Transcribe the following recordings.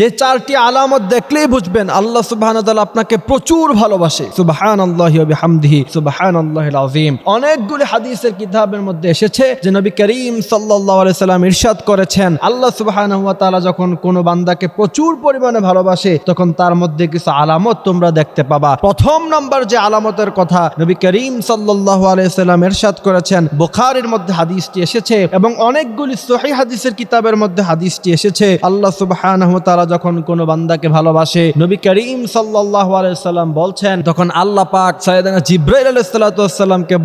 যে চারটি আলামত দেখলেই বুঝবেন আল্লাহ সুবাহান আপনাকে প্রচুর ভালোবাসে। সুবাহান আল্লাহ হামদিহি সুবাহান আল্লাহ আজিম অনেকগুলি হাদিসের কিতাবের মধ্যে এসেছে যে নবী করিম সাল্লাহ সাল্লাম ইরশাদ করেছেন, আল্লাহ সুবাহান যখন কোনো বান্দাকে প্রচুর পরিমাণে ভালোবাসে, তখন তার মধ্যে কিছু আলামত তোমরা দেখতে পাবা। প্রথম নম্বর যে আলামতের কথা নবী করিম সাল্লাহ আলাইসাল্লাম এরশাদ করেছেন, বুখারের মধ্যে হাদিসটি এসেছে এবং অনেকগুলি সহি হাদিসের কিতাবের মধ্যে হাদিসটি এসেছে, আল্লাহ সুবহানাহু ওয়া তাআলা যখন কোনো বান্দাকে ভালোবাসে, নবী করিম সাল্লাম বলছেন, তখন আল্লাহ পাক জিব্রাইল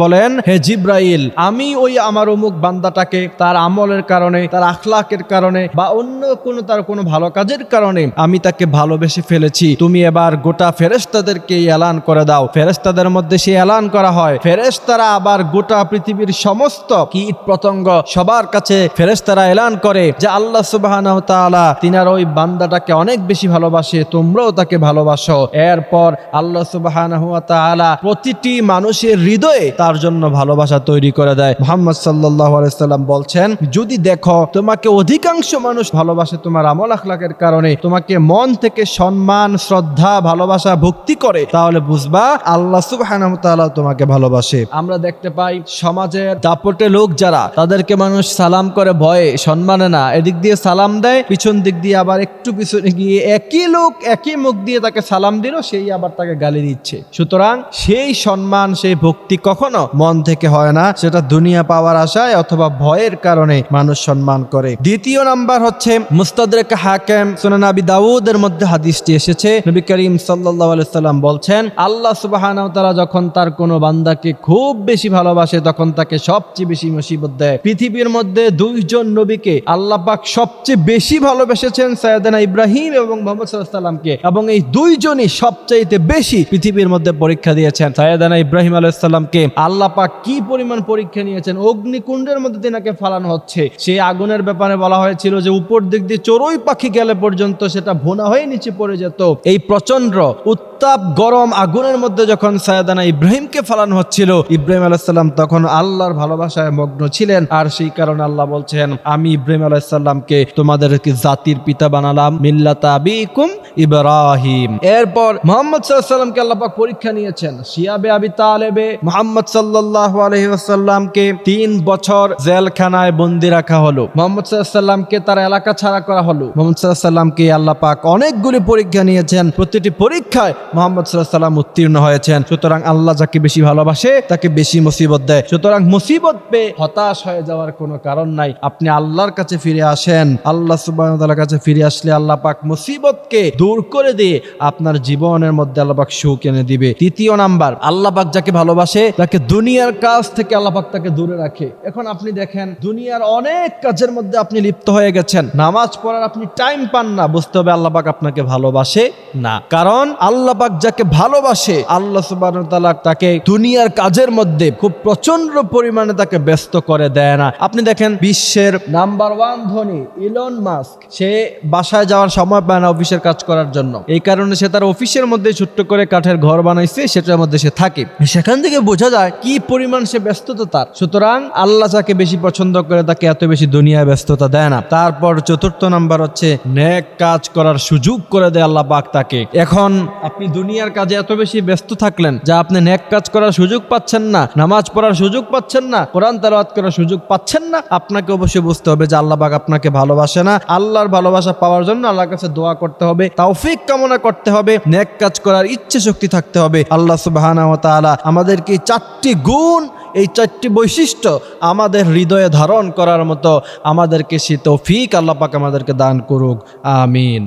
বলেন, হে জিব্রাইল, আমি ওই আমার অমুক বান্দাটাকে তার আমলের কারণে, তার আখলাকের কারণে বা অন্য কোনো তার কোনো ভালো কাজের কারণে আমি তাকে ভালোবেসে ফেলেছি। তুমি এবার গোটা ফেরেশতাদেরকে এই এলান করে দাও। ফেরেশতাদের মধ্যে সে এলান করা হয়। ফেরেশতারা আবার গোটা পৃথিবীর সমস্ত কীট পতঙ্গ সবার কাছে ফেরেশতারা এলান করে, যে আল্লাহ তাআলা তিনার ওই বান্দাটাকে অনেক বেশি ভালোবাসে, তোমরাও তাকে ভালোবাসো। এরপর আল্লাহ তাআলা প্রতিটি মানুষের হৃদয়ে তার জন্য ভালোবাসা তৈরি করে দেয়। মোহাম্মদ সাল্লাম বলছেন, যদি দেখো তোমাকে অধিকাংশ মানুষ ভালোবাসে তোমার আমল আখলাকের কারণে, তোমাকে মন থেকে সম্মান, শ্রদ্ধা, ভালোবাসা, ভক্তি করে, তাহলে বুঝবা আল্লাহ তাআলা তোমাকে ভালোবাসে। আমরা দেখতে পাই সমাজের দাপটে লোক যারা, তাদেরকে মানুষ সালাম করে ভয়ে, সম্মানে না। এদিক দিয়ে সালাম দেয়, পিছন দিক দিয়ে আবার একটু পিছনে গিয়ে একই লোক, একই মুখ দিয়ে তাকে সালাম দিল, সেই আবার তাকে গালি দিচ্ছে। সুতরাং সেই সম্মান, সেই ভক্তি কখনো মন থেকে হয় না। সেটা দুনিয়া পাওয়ার আশায় অথবা ভয়ের কারণে মানুষ সম্মান করে। দ্বিতীয় নাম্বার হচ্ছে মুস্তাদরেক হাকেম সুনান আবি দাউদের মধ্যে হাদিসটি এসেছে। নবী করিম আলাইহি সাল্লাম বলছেন, আল্লাহ সুবহানাহু তারা যখন তার কোনো বান্দাকে খুব বেশি ভালোবাসে, তখন তাকে সবচেয়ে বেশি মুসিবত দেয়। পৃথিবীর মধ্যে দুইজন নবীকে আল্লাহ পাক সবচেয়ে বেশি ভালোবেসেছেন, সাইয়েদনা ইব্রাহিম এবং মোহাম্মদ সাল্লামকে এবং এই দুইজনই সবচাইতে বেশি পৃথিবীর মধ্যে পরীক্ষা দিয়েছেন। সাইয়েদনা ইব্রাহিম আলাইহিস সালামকে আল্লাহ পাক কি পরিমাণ পরীক্ষা নিয়েছেন? অগ্নিকুণ্ডের মধ্যে তিনাকে ফালানো হচ্ছে, সেই আগুনের ব্যাপারে বলা হয়েছিল যে উপর দিক দিয়ে চড়ুই পাখি গেলে পর্যন্ত সেটা ভোনা হয়ে নিচে পড়ে যেত। এই প্রচণ্ড উত্তাপ গরম আগুনের মধ্যে যখন সায়দানা ইব্রাহিমকে ফালানো হচ্ছিল, ইব্রাহিম আলাইসাল্লাম তখন আল্লাহর ভালোবাসায় মগ্ন ছিলেন। আর সেই কারণে আল্লাহ বলছেন, আমি ইব্রাহিম আলাইসাল্লামকে তোমাদেরকে জাতির পিতা বানালাম ইব্রাহিম। এরপর মোহাম্মদ সাল্লামকে পরীক্ষা নিয়েছেন। আবি তালেবে মোহাম্মদ তিন বছর জেলখানায় বন্দি রাখা হলো। মোহাম্মদ সাল্লামকে তার এলাকা ছাড়া করা হলো। মোহাম্মদ সাল্লামকে আল্লাহ পাক অনেকগুলি পরীক্ষা নিয়েছেন। প্রতিটি পরীক্ষায় মোহাম্মদ সাল্লাম উত্তীর্ণ হয়েছেন। সুতরাং আল্লাহ যাকে বেশি ভালোবাসে, তাকে বেশি মুসিবত দেয়। সুতরাং মুসিবত পেয়ে হতাশ হয়ে যাওয়ার কোনো কারণ নাই। আপনি আল্লাহর কাছে ফিরে আসেন। আল্লাহ সুবাহ কাছে ফিরে আসলে আল্লাহ পাক মুসিবতকে দূর করে দিয়ে আপনার জীবনের মধ্যে আল্লাহ পাক সুখ এনে দিবে। তৃতীয় নাম্বার আল্লাহ পাক যাকে ভালোবাসে, তাকে দুনিয়ার কাজ থেকে আল্লাহ পাক তাকে দূরে রাখে। এখন আপনি দেখেন, দুনিয়ার অনেক কাজের মধ্যে আপনি লিপ্ত হয়ে গেছেন। নামাজ পড়ার আপনি টাইম পান না, বুঝতে হবে আল্লাহ পাক আপনাকে ভালোবাসে না। কারণ আল্লাহ পাক যাকে ভালোবাসে, আল্লাহ সুবাহ তাকে দুনিয়ার কাজের মধ্যে খুব প্রচণ্ড পরিমাণে তাকে ব্যস্ত করে দেয় না। আপনি দেখেন, বিশ্বের নাম্বার ওয়ান ধনী ইলন মাস্ক সে বাসায় যাওয়ার সময় পায় না অফিসের কাজ করার জন্য। এই কারণে সে তার অফিসের মধ্যে ছোট্ট করে কাঠের ঘর বানাইছে, সেটার মধ্যে সে থাকে। সেখান থেকে বোঝা যায় কি পরিমাণ সে ব্যস্ততা তার। সুতরাং আল্লাহ যাকে বেশি পছন্দ করে, তাকে এত বেশি দুনিয়ায় ব্যস্ততা দেয় না। তারপর চতুর্থ নাম্বার হচ্ছে, নেক কাজ করার সুযোগ করে দেয় আল্লাহ পাক তাকে। এখন আপনি দুনিয়ার কাজে এত বেশি ব্যস্ত থাকলেন, যা আপনি নেক কাজ করার সুযোগ পাচ্ছেন না, নামাজ পড়ার সুযোগ পাচ্ছেন না, কোরআন তালাওয়াত করার সুযোগ পাচ্ছেন না, আপনাকে অবশ্যই বুঝতে হবে যে আল্লাহ পাক আপনাকে ভালোবাসে না। আল্লাহর ভালোবাসা পাওয়ার জন্য আল্লাহর কাছে দোয়া করতে হবে তাওফিক কামনা করতে হবে ন্যাক কাজ করার ইচ্ছে শক্তি থাকতে হবে। আল্লাহ সুবাহ আমাদেরকে চারটি গুণ, এই চারটি বৈশিষ্ট্য আমাদের হৃদয়ে ধারণ করার মতো আমাদেরকে সে তৌফিক আল্লাপাক আমাদেরকে দান করুক। আমিন।